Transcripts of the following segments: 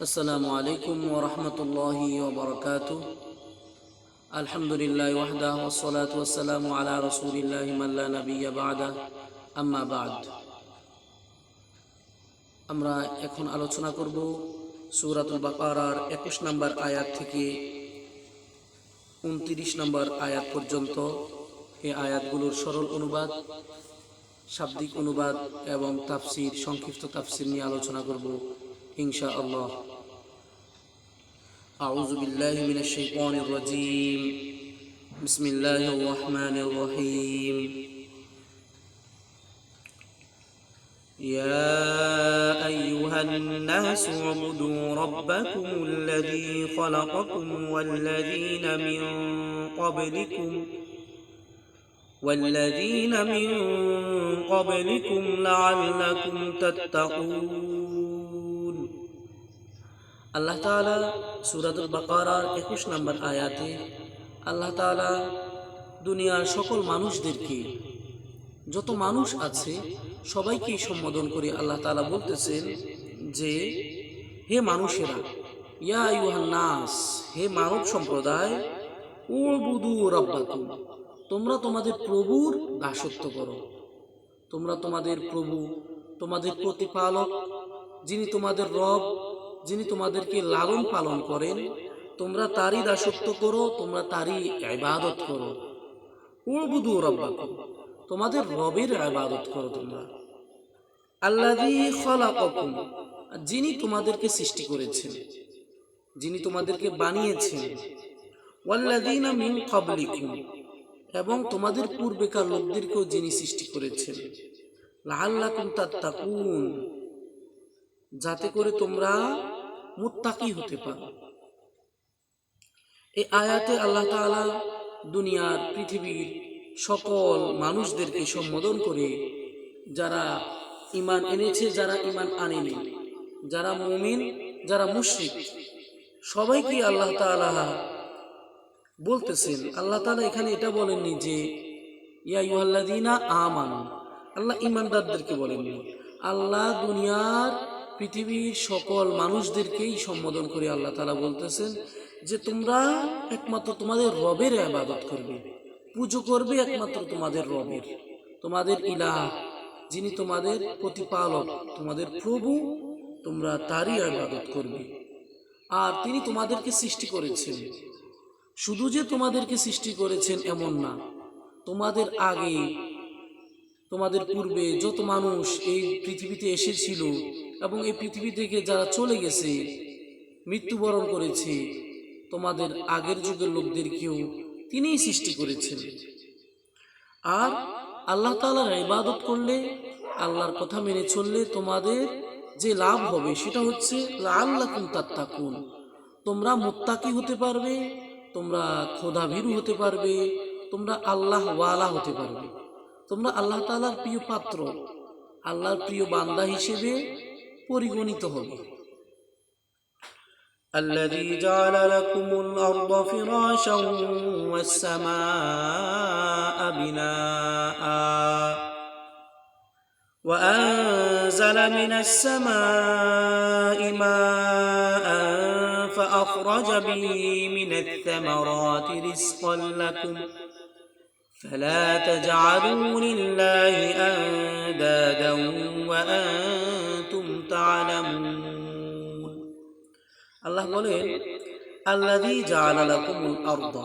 السلام عليكم ورحمة الله وبركاته الحمد لله وحده والصلاة والسلام على رسول الله من لا نبي بعده أما بعد আমরা এখন আলোচনা করব সূরাতুল বাকারার একুশ নম্বর আয়াত থেকে উনত্রিশ নম্বর আয়াত পর্যন্ত এই আয়াতগুলোর সরল অনুবাদ শাব্দিক অনুবাদ এবং তাফসির সংক্ষিপ্ত তাফসির নিয়ে আলোচনা করব إن شاء الله. أعوذ بالله من الشيطان الرجيم. بسم الله الرحمن الرحيم. يا أيها الناس اعبدوا ربكم الذي خلقكم والذين من قبلكم والذين من قبلكم لعلكم تتقون. আল্লাহ তাআলা সূরাতুল বাকারার একুশ নম্বর আয়াতে আল্লাহ তাআলা দুনিয়ার সকল মানুষদেরকে, যত মানুষ আছে সবাইকে সম্বোধন করে আল্লাহ তালা বলতেছেন যে, হে মানুষেরা, ইয়া নাস, হে মানব সম্প্রদায়, উবুদু রাব্বাকুম, তোমরা তোমাদের প্রভুর দাসত্ব করো। তোমরা তোমাদের প্রভু, তোমাদের প্রতিপালক, যিনি তোমাদের রব যিনি তোমাদেরকে লালন পালন করেন, তোমরা তারই দাসত্ব করো, তোমরা তারই ইবাদত করো। উবুদু রাব্বাকুম, তোমাদের রবের ইবাদত করো তোমরা। আল্লাযী খালাকাকুম, যিনি তোমাদেরকে সৃষ্টি করেছেন, যিনি তোমাদেরকে বানিয়েছেন। ওয়াল্লাযীনা মিন ক্বাবলিকুম, এবং তোমাদের পূর্বেকার লোকদেরকেও যিনি সৃষ্টি করেছেন। লাআল্লাকুম তাত্তাকুন, যাতে করে তোমরা মুত্তাকি হতে পারো। এই আয়াতে আল্লাহ তাআলা দুনিয়ার পৃথিবীর সকল মানুষদেরকে সম্বোধন করে যারা ইমান এনেছে, যারা ইমান আনেনি, যারা মুমিন, যারা মুশরিক, সবাইকে আল্লাহ তাআলা বলতেছেন। আল্লাহ তাআলা এখানে এটা বলেননি যে, ইয়া ইউহাল্লাযীনা আমানু, আল্লাহ ইমানদারদেরকে বলেননি। আল্লাহ দুনিয়ার পৃথিবীর সকল মানুষদেরকেই সম্বোধন করে আল্লাহ তালা বলতেছেন যে তোমরা একমাত্র তোমাদের রবের আবাদত করবে। পুজো করবে একমাত্র তোমাদের রবের। তোমাদের ইলাহ, যিনি তোমাদের প্রতিপালক, তোমাদের প্রভু, তোমরা তারই আবাদত করবে। আর তিনি তোমাদেরকে সৃষ্টি করেছেন। শুধু যে তোমাদেরকে সৃষ্টি করেছেন এমন না, তোমাদের আগে, তোমাদের পূর্বে যত মানুষ এই পৃথিবীতে এসেছিল এবং এই পৃথিবী থেকে যারা চলে গেছে, মৃত্যুবরণ করেছে, তোমাদের আগের যুগের লোকদেরকেও তিনিই সৃষ্টি করেছেন। আর আল্লাহ তাআলার ইবাদত করলে, আল্লাহর কথা মেনে চললে তোমাদের যে লাভ হবে, সেটা হচ্ছে আল্লাহ তাত্তাকুন। তোমরা মুত্তাকি হতে পারবে, তোমরা খোদাভীরু হতে পারবে, তোমরা আল্লাহ ওয়ালা হতে পারবে। তোমরা আল্লাহ তাআলার প্রিয় পাত্র, আল্লাহর প্রিয় বান্দা হিসেবে পরিগণিত হবে الذي جعل لكم الأرض فراشا والسماء بناء وأنزل من السماء ماء فأخرج به من الثمرات رزقا لكم فلا تجعلوا لله أندادا وأنتم تعلمون আল্লাহ বলেন আল্লাযী জাআলা লাকুমুল আরদ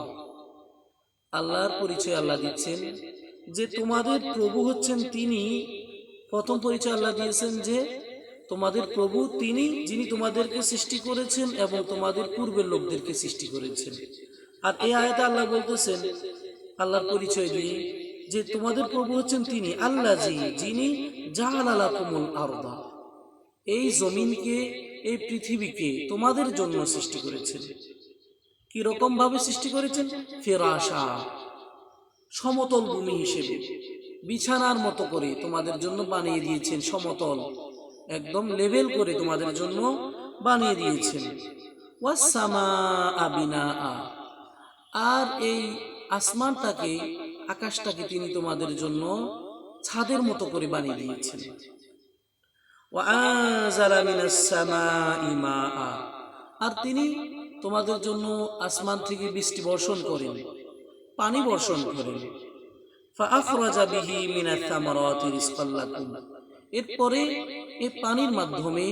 আল্লাহর পরিচয় আল্লাহ দিচ্ছেন যে তোমাদের প্রভু হচ্ছেন তিনি প্রথম পরিচয় আল্লাহ দিয়েছেন যে তোমাদের প্রভু তিনি যিনি তোমাদেরকে সৃষ্টি করেছেন এবং তোমাদের পূর্বের লোকদেরকে সৃষ্টি করেছেন আর এই আয়াতে আল্লাহ বলতেছেন আল্লাহর পরিচয় দিয়ে যে তোমাদের প্রভু হচ্ছেন তিনি আল্লাহ যিনি আরদ। এই জমিনকে এই পৃথিবীকে তোমাদের জন্য সৃষ্টি করেছেন। কি রকম ভাবে সৃষ্টি করেছেন? ফেরাসা সমতল ভূমি হিসেবে। বিছানার মতো করে তোমাদের জন্য বানিয়ে দিয়েছেন সমতল। একদম লেভেল করে তোমাদের জন্য বানিয়ে দিয়েছেন। ওয়াসামা আবিনা আর এই আসমানটাকে, আকাশটাকে তিনি তোমাদের জন্য ছাদের মতো করে বানিয়ে দিয়েছেন। আর তিনি তোমাদের জন্য আসমান থেকে বৃষ্টি বর্ষণ করেন, পানি বর্ষণ করেন। এরপরে এই পানির মাধ্যমে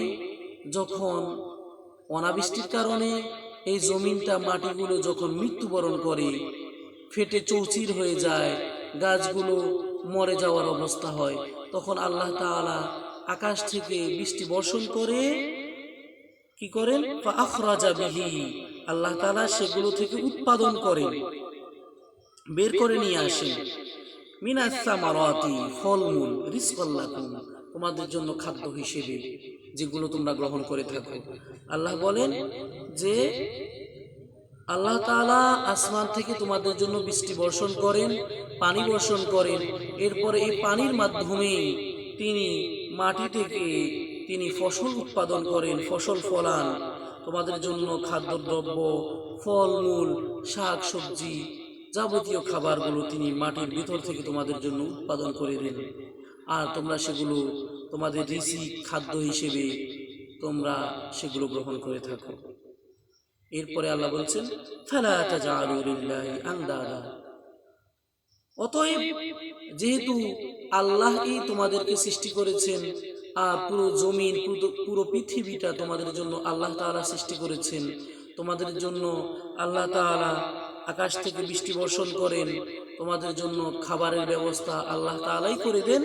যখন অনাবৃষ্টির কারণে এই জমিনটা, মাটিগুলো যখন মৃত্যুবরণ করে ফেটে চৌচির হয়ে যায়, গাছগুলো মরে যাওয়ার অবস্থা হয়। তখন আল্লাহ তাআলা আকাশ থেকে বৃষ্টি বর্ষণ করে, কি করেন? আখরাজা বিহি। আল্লাহ তালা সেগুলো থেকে উৎপাদন করেন, বের করে নিয়ে আসেন। মিনাস সামারাতি ফলমূল রিজকাল্লাকুম তোমাদের জন্য খাদ্য হিসেবে যেগুলো তোমরা গ্রহণ করে থাকো। আল্লাহ বলেন যে আল্লাহ তাআলা আসমান থেকে তোমাদের জন্য বৃষ্টি বর্ষণ করেন, পানি বর্ষণ করেন। এরপরে এই পানির মাধ্যমে তিনি মাটি থেকে তিনি ফসল উৎপাদন করেন, ফসল ফলান। তোমাদের জন্য খাদ্যদ্রব্য ফলমূল শাক, সবজি যাবতীয় খাবারগুলো তিনি মাটির ভিতর থেকে তোমাদের জন্য উৎপাদন করে দেন। আর তোমরা সেগুলো তোমাদের ঋষি খাদ্য হিসেবে তোমরা সেগুলো গ্রহণ করে থাকো। এরপরে আল্লাহ বলছেন অতএব, যেহেতু আল্লাহই তোমাদেরকে সৃষ্টি করেছেন, আর পুরো জমিন পুরো- পৃথিবীটা তোমাদের জন্য আল্লাহ তাআলা সৃষ্টি করেছেন, তোমাদের জন্য আল্লাহ তাআলা আকাশ থেকে বৃষ্টি বর্ষণ করেন, তোমাদের জন্য খাবারের ব্যবস্থা আল্লাহ তাআলাই করে দেন,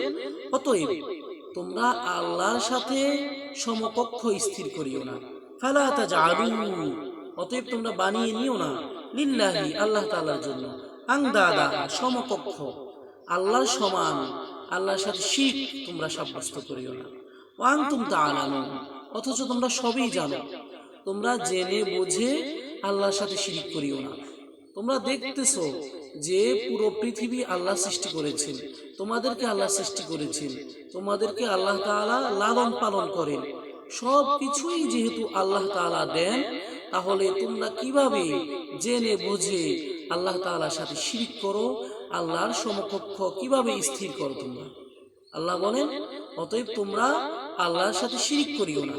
অতএব তোমরা আল্লাহর সাথে সমকক্ষ স্থির করিও না। ফালা তাজআলু অতএব তোমরা বানিয়ে নিও না। লিল্লাহি আল্লাহ তাআলার জন্য। আংদাদা, সমকক্ষ। আল্লাহর সমান। আল্লাহর সাথে শিখ তোমরা সাব্যস্ত করিও না। ওয়াং তুম তাআলামুন। অথচ তোমরা সবই জানো। তোমরা জেনে বুঝে আল্লাহর সাথে শিরিক করিও না। তোমরা দেখতেছো যে পুরো পৃথিবী আল্লাহ সৃষ্টি করেছেন। তোমাদেরকে আল্লাহ সৃষ্টি করেছেন। তোমাদেরকে আল্লাহ তাআলা লালন পালন করেন। সব কিছুই যেহেতু আল্লাহ তাআলা দেন তাহলে তোমরা কিভাবে জেনে বুঝে আল্লাহ তাআলার সাথে শিরিক করো আল্লাহর সমকক্ষ কিভাবে স্থির করো তোমরা আল্লাহ বলেন অতএব তোমরা আল্লাহর সাথে শিরিক করিও না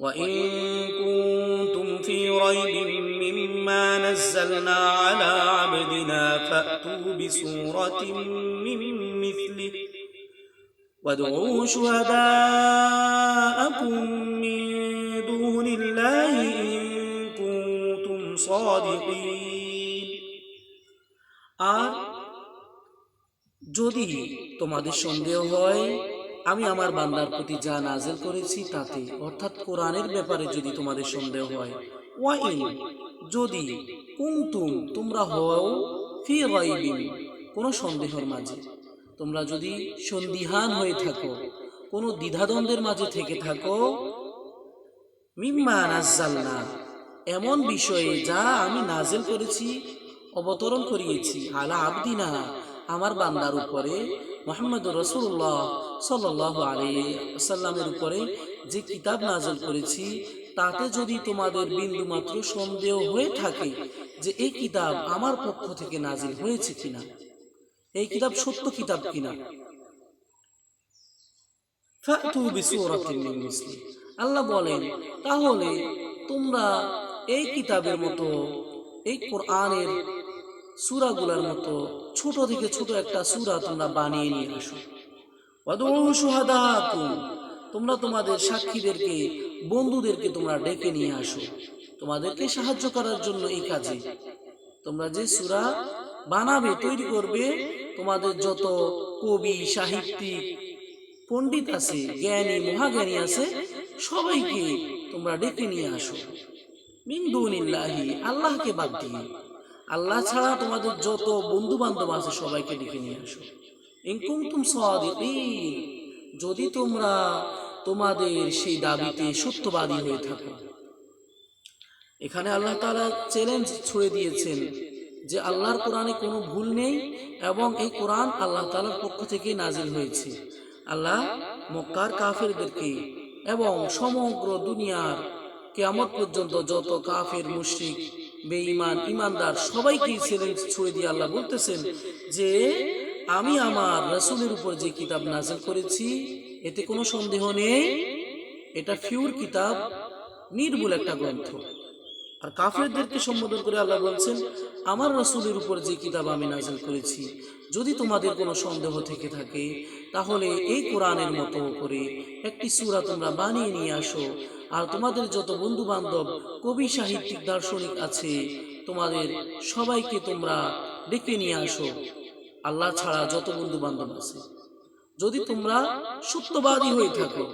وإن كنتم في ريب مما نزلنا على عبدنا فأتوا بسورة من مثله وادعوا شهداءكم من আর যদি তোমাদের সন্দেহ হয়, আমি আমার বান্দার প্রতি যা নাজেল করেছি তাতে, অর্থাৎ কোরআনের ব্যাপারে যদি তোমাদের সন্দেহ হয়, ওয়াইন, যদি কুমতুম তোমরা হও ফি কোনো সন্দেহের মাঝে। তোমরা যদি সন্দিহান হয়ে থাকো, কোনো দ্বিধাদ্বন্দ্বের মাঝে থেকে থাকো, মিম্মা নাজ্জালনা এমন বিষয়ে যা আমি নাজেল করেছি, অবতরণ করিয়েছি। আলা আবদিনা আমার বান্দার উপরে মোহাম্মদ রসুল্লাহ সাল্লাহ আলী সাল্লামের উপরে যে কিতাব নাজল করেছি, তাতে যদি তোমাদের বিন্দুমাত্র সন্দেহ হয়ে থাকে যে এই কিতাব আমার পক্ষ থেকে নাজিল হয়েছে কিনা। এই কিতাব সত্য কিতাব কিনা। আল্লাহ বলেন, তাহলে তোমরা এই কিতাবের মতো, এই কোরআনের সূরাগুলোর মতো ছোট থেকে ছোট একটা সূরা তোমরা বানিয়ে নিয়ে আসো। তোমরা তোমাদের সাক্ষীদেরকে, বন্ধুদেরকে তোমরা ডেকে নিয়ে আসো। তোমাদেরকে সাহায্য করার জন্য এই কাজে। তোমরা যে সূরা বানাবে, তৈরি করবে, তোমাদের যত কবি, সাহিত্যিক, পণ্ডিত আছে, জ্ঞানী, মহাজ্ঞানী আছে, সবাইকে তোমরা ডেকে নিয়ে আসো। আল্লাহকে বাদ দিয়ে। আল্লাহ ছাড়া তোমাদের যত বন্ধু বান্ধব আছে, সবাইকে ডেকে নিয়ে আসো। ইনকুম তুম যদি তোমরা তোমাদের সেই দাবিতে সত্যবাদী হয়ে থাকো। এখানে আল্লাহ তাআলা চ্যালেঞ্জ ছুড়ে দিয়েছেন যে আল্লাহর কোরআনে কোনো ভুল নেই এবং এই কোরআন আল্লাহ তালার পক্ষ থেকে নাজিল হয়েছে। আল্লাহ মক্কার কাফেরদেরকে এবং সমগ্র দুনিয়ার কেয়ামত পর্যন্ত যত কাফের, মুশরিক, বেঈমান ইমানদার সবাইকে চ্যালেঞ্জ ছুড়ে দিয়ে আল্লাহ বলতেছেন যে, আমি আমার রাসূলের উপর যে কিতাব নাজিল করেছি, এতে কোনো সন্দেহ নেই। এটা ফিউর কিতাব নির্মূল একটা গ্রন্থ। আর কাফেরদেরকে সম্বোধন করে আল্লাহ বলছেন, আমার রসুলের উপর যে কিতাব আমি নাজিল করেছি যদি তোমাদের কোনো সন্দেহ থেকে থাকে, তাহলে এই কোরআনের মতো করে একটি সূরা তোমরা বানিয়ে নিয়ে আসো। আর তোমাদের যত বন্ধু বান্ধব কবি, সাহিত্যিক, দার্শনিক আছে, তোমাদের সবাইকে তোমরা ডেকে নিয়ে আসো। আল্লাহ ছাড়া যত বন্ধু বান্ধব আছে। যদি তোমরা সত্যবাদী হয়ে থাকো,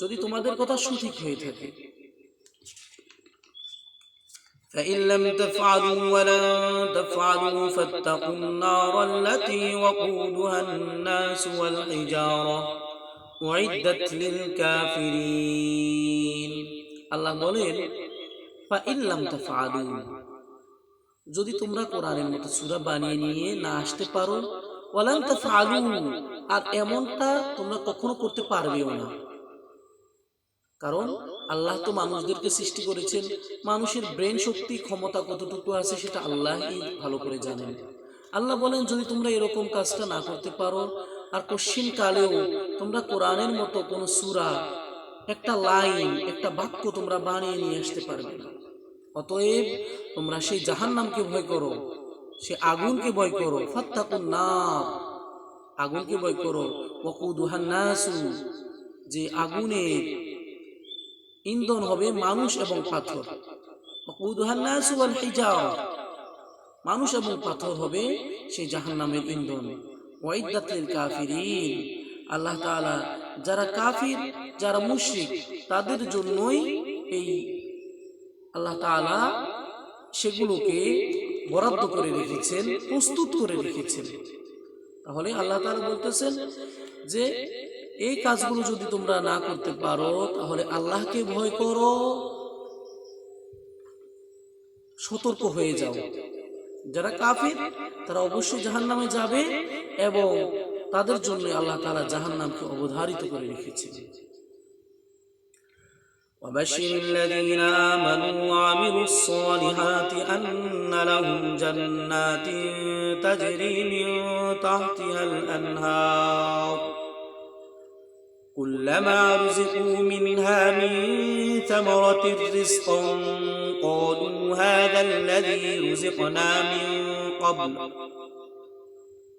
যদি তোমাদের কথা সঠিক হয়ে থাকে فإن لم تفعلوا ولن تفعلوا فاتقوا النار التي وقودها الناس والحجارة أعدت للكافرين আল্লাহ বলেন ফাইল্লাম তাফআলু যদি তোমরা কোরআনের মতো সূরা বানিয়ে নিয়ে না আসতে পারো ওয়ালাম তাফআলু আর এমনটা তোমরা কখনো করতে পারবেও না কারণ আল্লাহ তো মানুষদেরকে সৃষ্টি করেছেন। মানুষের ব্রেন শক্তি, ক্ষমতা কতটুকু আছে সেটা আল্লাহই ভালো করে জানেন। আল্লাহ বলেন, যদি তোমরা এরকম কাজটা না করতে পারো, আর কশ্চিন কালেও তোমরা কোরআনের মতো কোনো সুরা, একটা লাইন, একটা বাক্য তোমরা বানিয়ে নিয়ে আসতে পারবে না। অতএব তোমরা সেই জাহান্নামকে ভয় করো সে আগুনকে ভয় করো, ফাত্তাকুন নার, আগুনকে ভয় করো। ওয়াকুদুহান নাসু, যে আগুনের ইন্ধন হবে মানুষ এবং পাথর। মানুষ এবং পাথর হবে সেই জাহান্নামের ইন্ধন। ওয়াইদাতিল কাফিরিন। আল্লাহ যারা কাফির, যারা মুশরিক, তাদের জন্যই এই আল্লাহ তাআলা সেগুলোকে বরাদ্দ করে রেখেছেন, প্রস্তুত করে রেখেছেন। তাহলে আল্লাহ তাআলা বলতেছেন যে এই কাজগুলো যদি তোমরা না করতে পারো তাহলে আল্লাহকে ভয় করো সতর্ক হয়ে যাও যারা কাফির তারা অবশ্যই জাহান্নামে যাবে এবং তাদের জন্য আল্লাহ তাআলা জাহান্নামকে অবধারিত করে রেখেছেন وبشر الذين آمنوا وعملوا الصالحات أن لهم جنات تجري من تحتها الأنهار كلما رزقوا منها من ثمرة رزقا قالوا هذا الذي رزقنا من قبل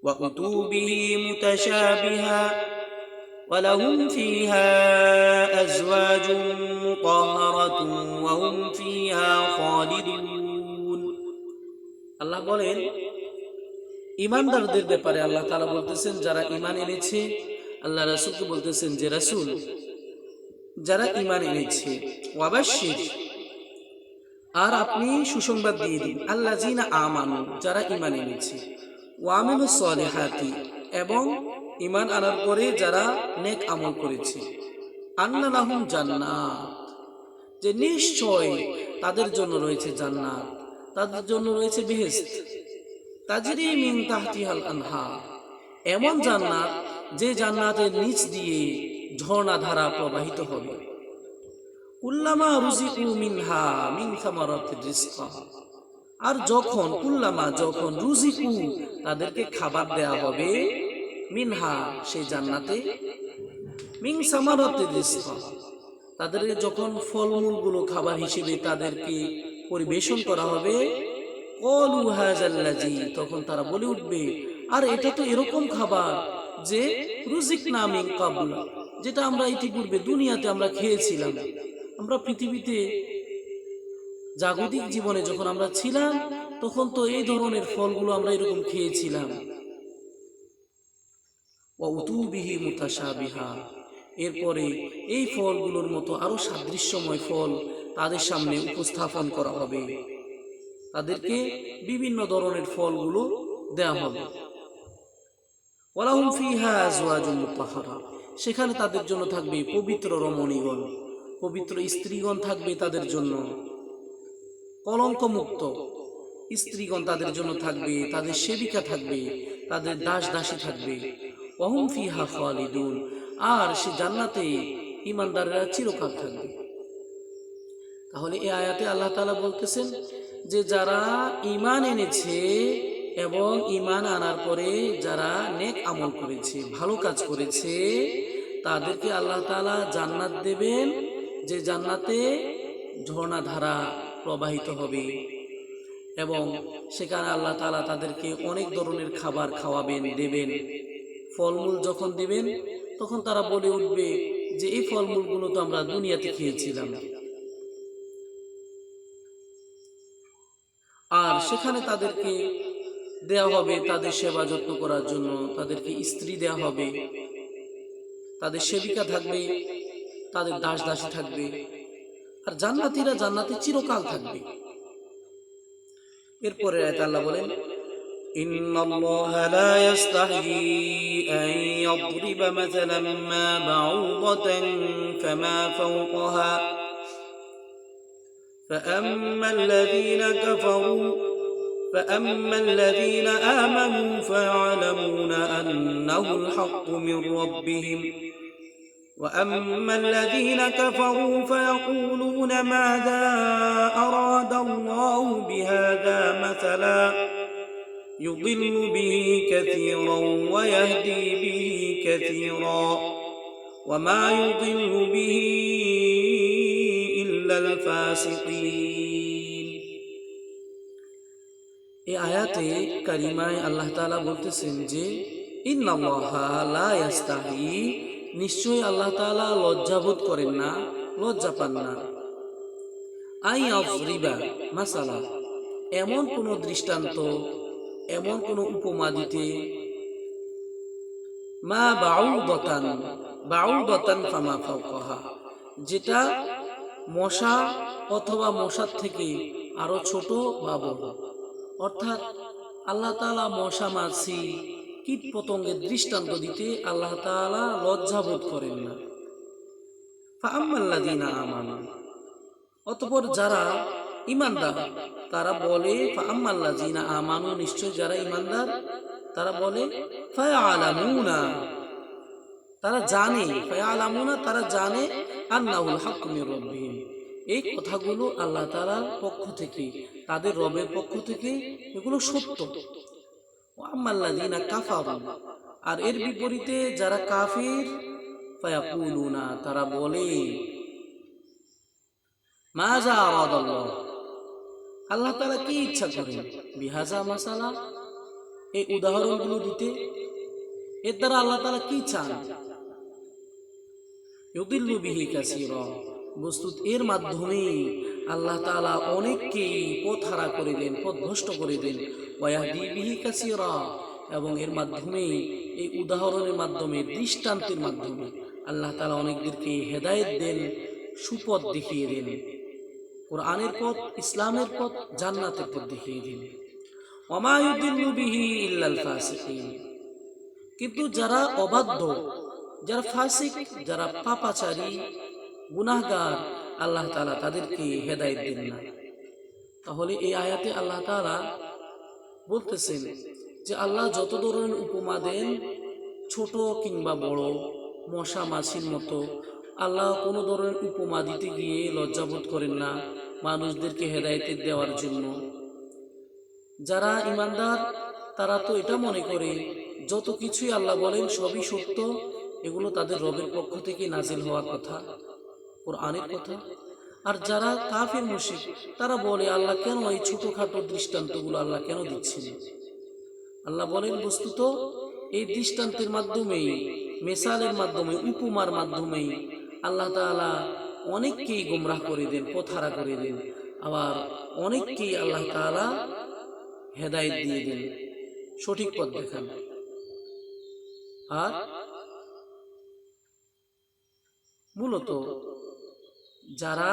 وأتوا به متشابها ولهم فيها أزواج مطهرة وهم فيها خالدون আল্লাহ বলেন ইমানদারদের ব্যাপারে আল্লাহ তাআলা বলতেছেন যারা ঈমান এনেছে আল্লাহ রাসূলকে বলতেছেন যে, রাসূল, যারা ঈমান এনেছে ওয়াবাশশির আর আপনি সুসংবাদ দিয়ে দিন। আল্লাযিনা আমানু, যারা ঈমান এনেছে ওয়ামিলুস সলিহাতি, এবং ঈমান আনার পরে যারা নেক আমল করেছে। আন্না লাহুম জান্নাত, যে নিশ্চয় তাদের জন্য রয়েছে জান্নাত, তাদের জন্য রয়েছে বেহেশত। তাজরি মিন তাহতিহাল আনহা এমন জান্নাত যে জান্নাতের নিচ দিয়ে ঝর্ণা ধারা প্রবাহিত হবে। রুজিকু মিনহা মিন আর যখন, কুল্লামা যখন রুজিকু তাদেরকে খাবার দেয়া হবে, মিনহা সেই জান্নাতে, মিন সামারাতির রিজকা তাদেরকে যখন ফলমূলগুলো খাবার হিসেবে তাদেরকে পরিবেশন করা হবে তখন তারা বলে উঠবে, আর এটা তো এরকম খাবার যে রুজিক নামিং কাবুলা, যেটা আমরা ইতিপূর্বে দুনিয়াতে আমরা খেয়েছিলাম। আমরা পৃথিবীতে জাগতিক জীবনে যখন আমরা ছিলাম, তখন তো এই ধরনের ফলগুলো আমরা এরকম খেয়েছিলাম। এরপরে এই ফলগুলোর মতো আরও সাদৃশ্যময় ফল তাদের সামনে উপস্থাপন করা হবে। তাদেরকে বিভিন্ন ধরনের ফলগুলো দেয়া হবে। ওয়ালাহুম ফিহা আজওয়াজুন মুতাহহারা সেখানে তাদের জন্য থাকবে পবিত্র রমণীগণ, পবিত্র স্ত্রীগণ থাকবে তাদের জন্য কলঙ্ক মুক্ত স্ত্রীগণ তাদের জন্য থাকবে, তাদের সেবিকা থাকবে, তাদের দাস দাসী থাকবে। ওহুম ফিহা খালিদুন। আর সে জান্নাতে ইমানদাররা চিরকাল থাকবে। তাহলে এ আয়াতে আল্লাহ তাআলা বলতেছেন যে, যারা ঈমান এনেছে এবং ইমান আনার পরে যারা নেক আমল করেছে, ভালো কাজ করেছে, তাদেরকে আল্লাহ তাআলা জান্নাত দেবেন, যে জান্নাতে ঝর্ণাধারা প্রবাহিত হবে। এবং সেখানে আল্লাহ তালা তাদেরকে অনেক ধরনের খাবার খাওয়াবেন, দেবেন। ফলমূল যখন দেবেন, তখন তারা বলে উঠবে যে, এই ফলমূলগুলো তো আমরা দুনিয়াতে খেয়েছিলাম। আর সেখানে তাদেরকে দেয়া হবে তাদের সেবা যত্ন করার জন্য তাদেরকে স্ত্রী দেয়া হবে তাদের সেবিকা থাকবে তাদের দাস দাসী থাকবে আর জান্নাতীরা জান্নাতে চিরকাল থাকবে এরপরে আয়াতে আল্লাহ বলেন إن الله لا يستحيي أن يضرب مثلا ما بعوضة فما فوقها فأما الذين كفروا فأما الذين آمنوا فيعلمون أنه الحق من ربهم. وأما الذين كفروا فيقولون ماذا أراد الله بهذا مثلا؟ يضل به كثيرا ويهدي به كثيرا. وما يضل به إلا الفاسقين. এই আয়াতে কারিমায় আল্লাহ তাআলা বলতেছেন যে নিশ্চয়ই আল্লাহ তাআলা লজ্জাবোধ করেন না, লজ্জা পান না। আই আফরিবা মাসালা, এমন কোন দৃষ্টান্ত, এমন কোন উপমা দিতে, মা বাউদতান বাউদতান ফামা ফাওকাহা, যেটা মশা অথবা মশার থেকে আরও ছোট বা বড়। অর্থাৎ আল্লাহ তাআলা মশা মাছি কীট পতঙ্গের দৃষ্টান্ত দিতে আল্লাহ তাআলা লজ্জাবোধ করেন না। অতঃপর যারা ইমানদার তারা বলে আমানু, নিশ্চয় যারা ইমানদার তারা বলে তারা জানে, ফায়ালামুনা, তারা জানে আন্নাহুল হাক্কু মির রাব্বিহিম। এই কথাগুলো আল্লাহ তাআলার পক্ষ থেকে, তাদের রবের পক্ষ থেকে এগুলো সত্য। আর এর বিপরীতে যারা কাফির, ফায়াকুলুনা, তারা বলে আল্লাহ তাআলা কি ইচ্ছা করেন? বিহাজা মাসালা? এই উদাহরণগুলো দিতে, এর দ্বারা আল্লাহ তারা কি চান? বস্তুত এর মাধ্যমে আল্লাহ তালা অনেককেই পথ হারা করে দেন পথ ভ্রষ্ট করে দেন। এবং এর মাধ্যমে এই উদাহরণের মাধ্যমে, দৃষ্টান্তের মাধ্যমে আল্লাহ তালা অনেকদেরকে হেদায়েত দেন, সুপথ দেখিয়ে দেন। কোরআনের পথ, ইসলামের পথ, জান্নাতের পথ দেখিয়ে দেন। কিন্তু যারা অবাধ্য, যারা ফাসিক, যারা পাপাচারী গুনাহগার আল্লাহ তাআলা তাদেরকে হেদায়েত দেন না। তাহলে এই আয়াতে আল্লাহ তাআলা বলতেছেন যে আল্লাহ যত ধরনের উপমা দেন, ছোট কিংবা বড়, মশা, মাছির মতো, আল্লাহ কোনো ধরনের উপমা দিতে গিয়ে লজ্জাবোধ করেন না মানুষদেরকে হেদায়েতের দেওয়ার জন্য। যারা ইমানদার, তারা তো এটা মনে করে, যত কিছুই আল্লাহ বলেন সবই সত্য, এগুলো তাদের রবের পক্ষ থেকে নাজিল হওয়ার কথা। কোরআনের কথা। আর যারা কাফির মুশিক তারা বলে, আল্লাহ কেন এই ছোটখাটো দৃষ্টান্তগুলো আল্লাহ কেন দিচ্ছেন? আল্লাহ বলেন, বস্তুত এই দৃষ্টান্তের মাধ্যমেই, মেসালের মাধ্যমে, উপমার মাধ্যমেই আল্লাহ তাআলা অনেককেই গোমরাহ করে দেন, পথারা করে দেন। আবার অনেককেই আল্লাহ তাআলা হেদায়েত দিয়ে দেন। সঠিক পথ দেখান। আর মূলত যারা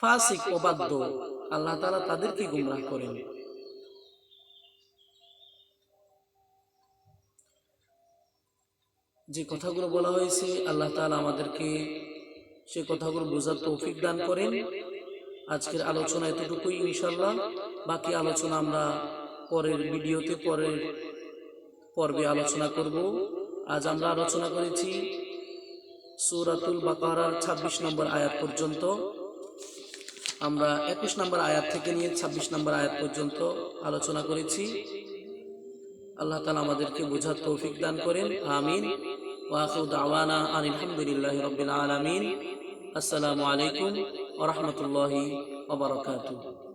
ফাসিক অবাধ্য আল্লাহ তাআলা তাদেরকে গুমরাহ করেন। যে কথাগুলো বলা হয়েছে আল্লাহ তালা আমাদেরকে সে কথাগুলো বোঝার তৌফিক দান করেন। আজকের আলোচনা এতটুকুই ইনশাল্লাহ বাকি আলোচনা আমরা পরের ভিডিওতে পরের পর্বে আলোচনা করব। আজ আমরা আলোচনা করেছি সূরাতুল বাকারার ২৬ নম্বর আয়াত পর্যন্ত। আমরা একুশ নম্বর আয়াত থেকে নিয়ে ২৬ নম্বর আয়াত পর্যন্ত আলোচনা করেছি। আল্লাহ তালা আমাদেরকে বোঝার তৌফিক দান করেন। আমিন। ওয়াখু দাওয়ানা আনিল হামদুলিল্লাহি রাব্বিল আলামিন। আসসালামু আলাইকুম ওয়া রাহমাতুল্লাহি ওয়া বারাকাতুহু।